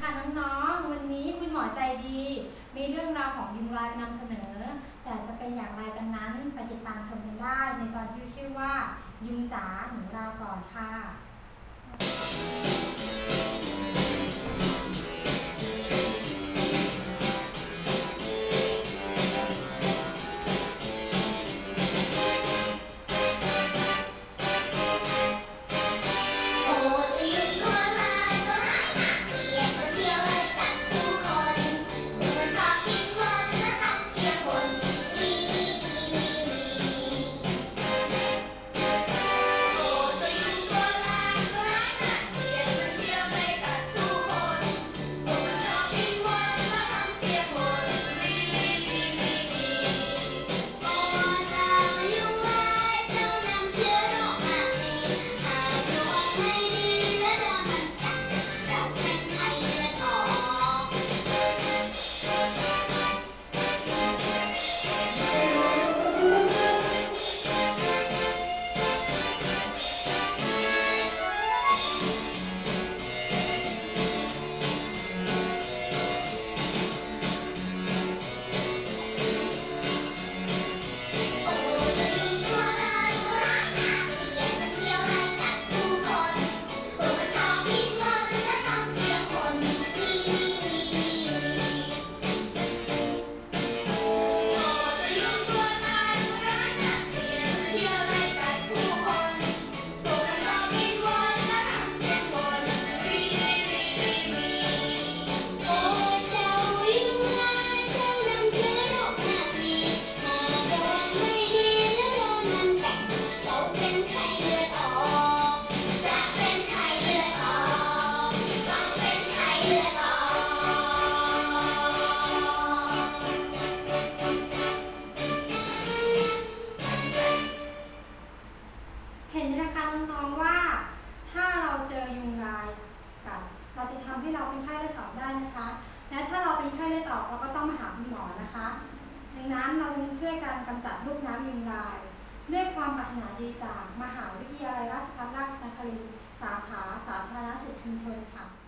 ค่ะน้องๆ วันนี้คุณหมอใจดี มีเรื่องราวของยุงลายนำเสนอ แต่จะเป็นอย่างไรกันนั้นไปติดตามชมกันได้ในตอนที่ชื่อว่า ยุงจ๋าหนูลาก่อนค่ะ นะคะ และถ้าเราเป็นไข้เลือดออกเราก็ต้องมาหาคุณหมอนะคะ ดังนั้นเราช่วยกันกำจัดลูกน้ำยุงลาย ด้วยความปรารถนาดีจากมหาวิทยาลัยราชภัฏราชนครินร์สาขาสาธารณสุขชุมชนค่ะ